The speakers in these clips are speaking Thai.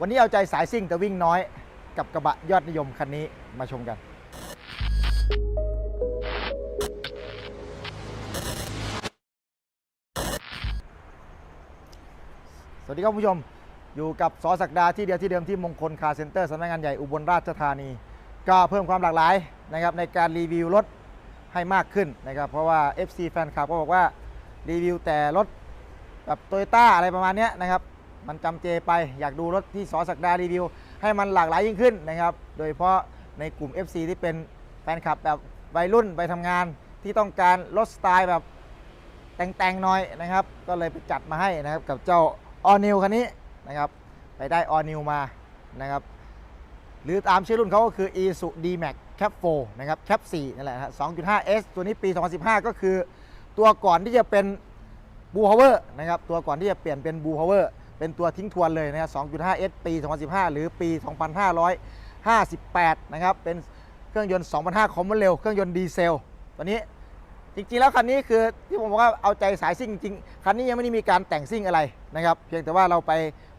วันนี้เอาใจสายซิ่งแต่วิ่งน้อย กับกระบะยอดนิยมคันนี้มาชมกัน สวัสดีครับผู้ชม อยู่กับสอศักดาที่เดียวที่เดิมที่มงคลคาร์เซ็นเตอร์สำนักงานใหญ่อุบลราชธานี ก็เพิ่มความหลากหลายนะครับในการรีวิวรถให้มากขึ้นนะครับ เพราะว่า FC แฟนคลับก็บอกว่ารีวิวแต่รถแบบโตโยต้าอะไรประมาณนี้นะครับ มันจำเจไปอยากดูรถที่สอศักดารีวิว ให้มันหลากหลายยิ่งขึ้นนะครับ โดยเฉพาะในกลุ่ม FC ที่เป็นแฟนคลับแบบวัยรุ่นไปทำงานที่ต้องการรถสไตล์แบบแต่งๆหน่อยนะครับ ก็เลยไปจัดมาให้นะครับกับเจ้า All New คันนี้นะครับ ไปได้ All New มานะครับ หรือตามชื่อรุ่นเขาก็คือ Isuzu D-Max Cap 4นะครับ Cap 4นั่นแหละฮะ 2.5S ตัวนี้ปี 2015 ก็คือตัวก่อนที่จะเป็น Blue Power นะครับ ตัวก่อนที่จะเปลี่ยนเป็น Blue Power ป็นตัวทิ้งทวนเลยนะครับ 2.5S ปี 2015 หรือปี 2558 นะครับ เป็นเครื่องยนต์ 2,500 คอมมอนเร็ว เครื่องยนต์ดีเซล ตัวนี้จริงๆ แล้วคันนี้คือที่ผมบอกว่าเอาใจสายซิ่งจริงคันนี้ยังไม่ได้มีการแต่งซิ่งอะไรนะครับ เพียงแต่ว่าเราไป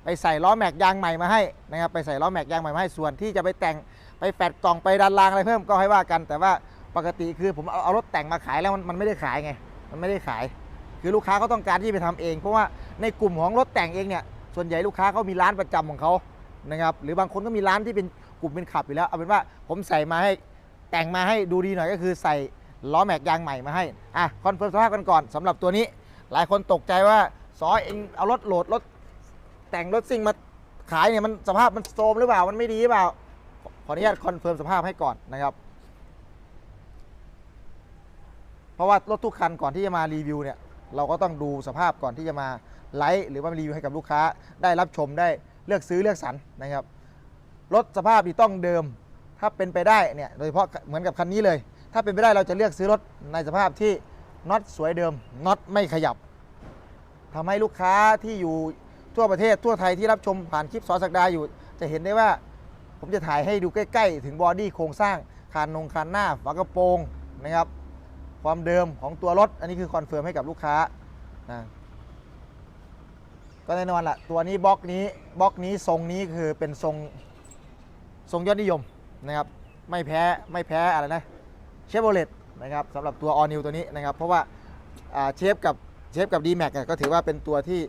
ไปใส่ล้อแม็กยางใหม่มาให้นะครับ ไปใส่ล้อแม็กยางใหม่มาให้ ส่วนที่จะไปแต่งไปแฟดกล่องไปดันรางอะไรเพิ่มก็ให้ว่ากัน แต่ว่าปกติคือผมเอาเอารถแต่งมาขายแล้วมันมันไม่ได้ขายไง มันไม่ได้ขาย คือลูกค้าเขาต้องการที่ไปทำเอง เพราะว่าในกลุ่มของรถแต่งเองเนี่ย ส่วนใหญ่ลูกค้าเขามีร้านประจำของเขานะครับหรือบางคนก็มีร้านที่เป็นกลุ่มเป็นขับอยู่แล้วเอาเป็นว่าผมใส่มาให้แต่งมาให้ดูดีหน่อยก็คือใส่ล้อแม็กยางใหม่มาให้อะคอนเฟิร์มสภาพกันก่อนสำหรับตัวนี้ หลายคนตกใจว่าซอเองเอารถโหลดรถแต่งรถซิ่งมาขายเนี่ยมันสภาพมันโทรมหรือเปล่ามันไม่ดีหรือเปล่าขออนุญาตคอนเฟิร์มสภาพให้ก่อนนะครับ เพราะว่ารถทุกคันก่อนที่จะมารีวิวเนี่ยเราก็ต้องดูสภาพก่อนที่จะมา ไลฟ์หรือว่ารีวิวให้กับลูกค้า ได้รับชมได้เลือกซื้อเลือกสรรนะครับรถสภาพที่ต้องเดิม ถ้าเป็นไปได้เนี่ยโดยเฉพาะเหมือนกับคันนี้เลย ถ้าเป็นไปได้เราจะเลือกซื้อรถในสภาพที่น็อตสวยเดิมน็อตไม่ขยับทำให้ลูกค้าที่อยู่ทั่วประเทศทั่วไทยที่รับชมผ่านคลิปสอสักดาอยู่ จะเห็นได้ว่า ผมจะถ่ายให้ดูใกล้ ๆ ถึงบอดี้โครงสร้างคานนงคานหน้าฝากระโปรงนะครับ ความเดิมของตัวรถ อันนี้คือคอนเฟิร์มให้กับลูกค้านะ ก็แน่นอนละตัวนี้บล็อกนี้บล็อกนี้ทรงนี้คือเป็นทรงทรงยอดนิยมนะครับไม่แพ้ไม่แพ้อะไรนะเชฟโรเลตนะครับสำหรับตัวออนิวตัวนี้นะครับเพราะว่าเชฟกับเชฟกับ d m a x เนี่ยก็ถือว่าเป็นตัวที่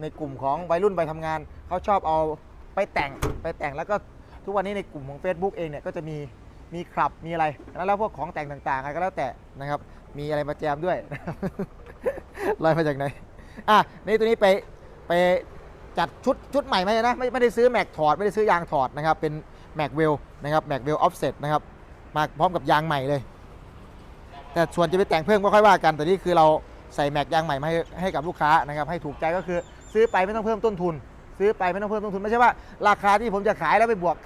ในกลุ่มของวัยรุ่นไปทำงาน เขาชอบเอาไปแต่งไปแต่งแล้วก็ทุกวันนี้ในกลุ่มของ Facebook เองเนี่ยก็จะมีมีคลับมีอะไรแล้วพวกของแต่งต่างๆอะไรก็แล้วแต่นะครับมีอะไรมาแจมด้วยลอยมาจากไหนอะนี่ตัวนี้ไป ไปจัดชุดชุดใหม่ไหมนะไม่ไม่ได้ซื้อแม็กถอด ไม่ได้ซื้อยางถอดนะครับ เป็นแม็กเวลนะครับแม็กเวลออฟเซ็ตนะครับมาพร้อมกับยางใหม่เลย แต่ส่วนจะไปแต่งเพิ่มก็ค่อยว่ากัน แต่นี่คือเราใส่แม็กยางใหม่มาให้ให้กับลูกค้านะครับให้ถูกใจก็คือซื้อไปไม่ต้องเพิ่มต้นทุน ซื้อไปไม่ต้องเพิ่มต้นทุนไม่ใช่ว่า ราคาที่ผมจะขายแล้วไปบวก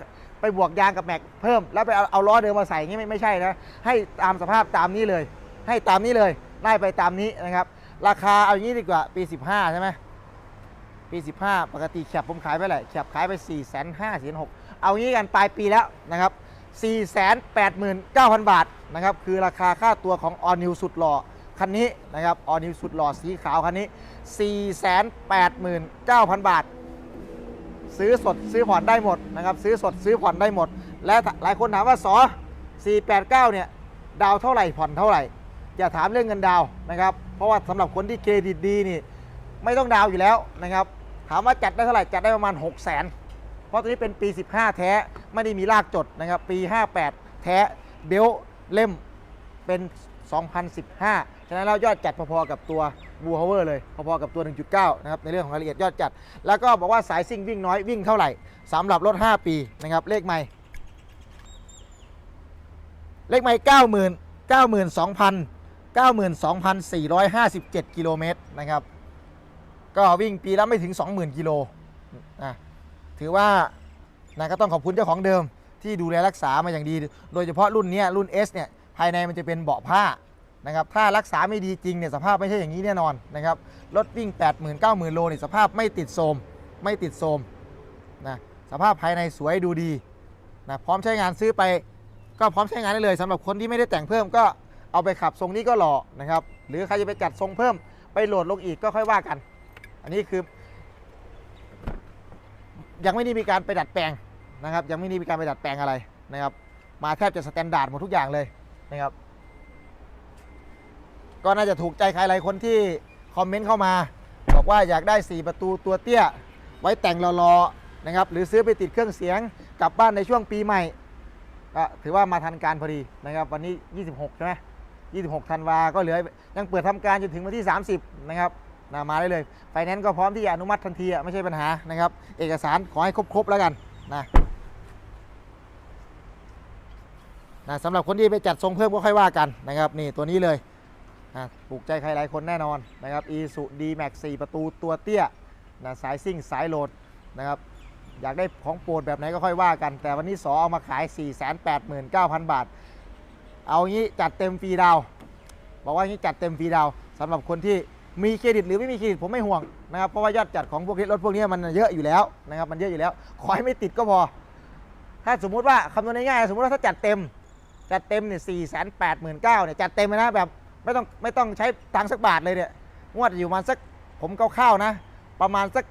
ไปบวกยางกับแม็กเพิ่มแล้วไปเอาเอาล้อเดิมมาใส่งี้ไม่ไม่ใช่นะให้ตามสภาพตามนี้เลย ให้ตามนี้เลยได้ไปตามนี้นะครับราคาเอาอย่างนี้ดีกว่าปี 15ใช่ไหม ปี 15 ปกติแคปผมขายไปเท่าไหร่แคปขายไป 4 5 0 0 0 4 6เอางี้กันปลายปีแล้วนะครับ 489,000 บาทนะครับคือราคาค่าตัวของ All New สุดหล่อคันนี้นะครับ All New สุดหล่อสีขาวคันนี้ 489,000 บาท ซื้อสดซื้อผ่อนได้หมดนะครับซื้อสดซื้อผ่อนได้หมด และหลายคนถามว่าสอ489 เนี่ยดาวเท่าไหร่ผ่อนเท่าไหร่อย่าถามเรื่องเงินดาวนะครับ เพราะว่าสำหรับคนที่เครดิตดีนี่ ไม่ต้องดาวอยู่แล้วนะครับ ถามว่าจัดได้เท่าไหร่จัดได้ประมาณ 6 0 0 0 0นเพราะตัวนี้เป็นปี 15 แท้ไม่ได้มีลากจดนะครับปี 58 แท้เบลเล่มเป็น 2015 ฉะนั้นเรายอดจัดพอๆกับตัวบูฮาวเวอร์เลย พอๆกับตัว 1.9 นะครับ ในเรื่องของรายละเอียดยอดจัด แล้วก็บอกว่าสายซิ่งวิ่งน้อยวิ่งเท่าไหร่สำหรับรถ 5 ปีนะครับ เลขไม่ เลขไม่เก้าหมื่นเก้าหมื่นสองพันเก้าหมื่นสองพันสี่ร้อยห้าสิบเจ็ดกิโลเมตรนะครับ ก็วิ่งปีละไม่ถึง 20,000 กิโลนะถือว่านะก็ต้องขอบคุณเจ้าของเดิมที่ดูแลรักษามาอย่างดี โดยเฉพาะรุ่นนี้รุ่น S เนี่ยภายในมันจะเป็นเบาะผ้านะครับถ้ารักษาไม่ดีจริงเนี่ยสภาพไม่ใช่อย่างนี้แน่นอนนะครับรถวิ่ง 80,000 9 0 0 0 โลเนี่ยสภาพไม่ติดโทมไม่ติดโทมนะสภาพภายในสวยดูดีนะพร้อมใช้งานซื้อไป ก็พร้อมใช้งานได้เลยสำหรับคนที่ไม่ได้แต่งเพิ่มก็เอาไปขับทรงนี้ก็หล่อนะครับหรือใครจะไปจัดทรงเพิ่มไปโหลดลงอีกก็ค่อยว่ากัน อันนี้คือ ยังไม่ได้มีการไปดัดแปลงนะครับ ยังไม่ได้มีการไปดัดแปลงอะไรนะครับ มาแทบจะสแตนดาร์ดหมดทุกอย่างเลยนะครับ ก็น่าจะถูกใจใครหลายคนที่คอมเมนต์เข้ามา บอกว่าอยากได้ 4 ประตูตัวเตี้ย ไว้แต่งรอๆนะครับ หรือซื้อไปติดเครื่องเสียงกลับบ้านในช่วงปีใหม่ก็ถือว่ามาทันการพอดีนะครับ วันนี้ 26 ใช่ไหม26 ธันวา ก็เหลือยังเปิดทำการจนถึงวันที่ 30 นะครับ นะมาได้เลย ไฟแนนซ์ก็พร้อมที่จะอนุมัติทันทีอะไม่ใช่ปัญหานะครับ เอกสารขอให้ครบๆแล้วกันนะนะสำหรับคนที่ไปจัดทรงเพิ่มก็ค่อยว่ากันนะครับ นี่ตัวนี้เลยนะถูกใจใครหลายคนแน่นอนนะครับ e s u d max 4 ประตูตัวเตี้ยนะสายซิ่งสายโหลดนะครับอยากได้ของโปรดแบบไหนก็ค่อยว่ากัน แต่วันนี้สอเอามาขาย 489,000 บาท เอางี้จัดเต็มฟรีดาว บอกว่างี้จัดเต็มฟรีดาวสำหรับคนที่ มีเครดิตหรือไม่มีเครดิตผมไม่ห่วงนะครับเพราะว่ายอดจัดของพวกรถพวกนี้มันเยอะอยู่แล้วนะครับมันเยอะอยู่แล้วขอให้ไม่ติดก็พอ ถ้าสมมุติว่าคำนวณง่ายๆสมมติว่าถ้าจัดเต็ม จัดเต็มเนี่ยสี่แสนแปดหมื่นเก้าเนี่ยจัดเต็มเลยนะแบบไม่ต้องไม่ต้องใช้ตังค์สักบาทเลยเนี่ยงวดอยู่ประมาณสักผมคร่าวๆนะ ประมาณสัก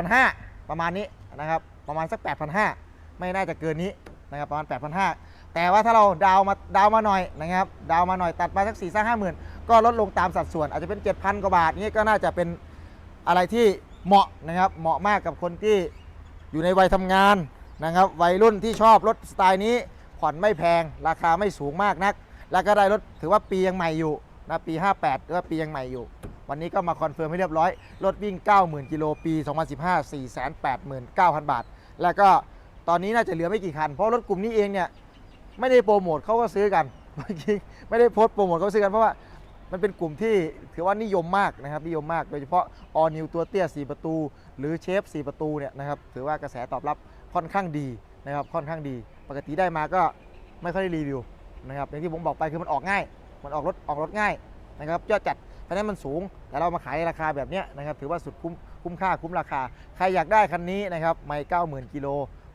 8,500 ประมาณนี้นะครับประมาณสัก 8,500 ไม่น่าจะเกินนี้นะครับประมาณ 8,500 แต่ว่าถ้าเราดาวมาดาวมาหน่อยนะครับดาวมาหน่อยตัดมาสัก4ี่สักห้าหมื่น ก็ลดลงตามสัดส่วนอาจจะเป็น 7,000 กว่าบาทนี้ก็น่าจะเป็นอะไรที่เหมาะนะครับเหมาะมากกับคนที่อยู่ในวัยทำงานนะครับวัยรุ่นที่ชอบรถสไตล์นี้ผ่อนไม่แพง ราคาไม่สูงมากนัก แล้วก็ได้รถถือว่าปียังใหม่อยู่นะปี 58ถือว่าปียังใหม่อยู่ วันนี้ก็มาคอนเฟิร์มให้เรียบร้อย รถวิ่ง 90,000 กิโลปี 2015 489,000 บาท แล้วก็ตอนนี้น่าจะเหลือไม่กี่คัน เพราะรถกลุ่มนี้เองเนี่ยไม่ได้โปรโมทเขาก็ซื้อกันไม่ได้โพสต์โปรโมทเขาซื้อกันเพราะว่า มันเป็นกลุ่มที่ถือว่านิยมมากนะครับนิยมมาก โดยเฉพาะออนิวตัวเตี้ย 4 ประตู หรือเชฟ 4 ประตูเนี่ยนะครับถือว่ากระแสตอบรับค่อนข้างดีนะครับค่อนข้างดี ปกติได้มาก็ไม่ค่อยได้รีวิวนะครับอย่างที่ผมบอกไปคือมันออกง่าย มันออกรถออกรถง่ายนะครับยอดจัดเพราะนั้นมันสูง แต่เรามาขายราคาแบบเนี้ยนะครับถือว่าสุดคุ้มคุ้มค่าคุ้มราคา ใครอยากได้คันนี้นะครับไม่เก้าหมื่นกิโล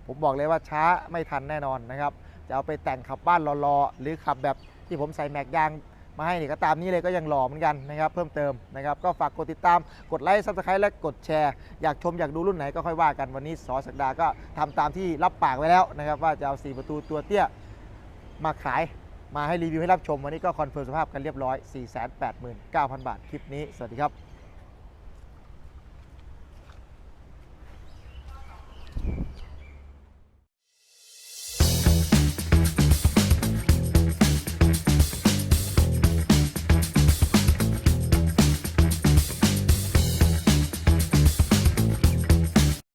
ผมบอกเลยว่าช้าไม่ทันแน่นอนนะครับจะเอาไปแต่งขับบ้านรอๆหรือขับแบบที่ผมใส่แม็กยาง มาให้นี่ก็ตามนี้เลยก็ยังหล่อเหมือนกันนะครับเพิ่มเติมนะครับก็ฝากกดติดตามกดไลค์ซับสไครต์และกดแชร์ อยากชมอยากดูรุ่นไหนก็ค่อยว่ากันวันนี้สอสักดาก็ทำตามที่รับปากไว้แล้วนะครับว่าจะเอา4ประตูตัวเตี้ยมาขายมาให้รีวิวให้รับชมวันนี้ก็คอนเฟิร์มสภาพกันเรียบร้อย 489,000 บาท คลิปนี้ สวัสดีครับ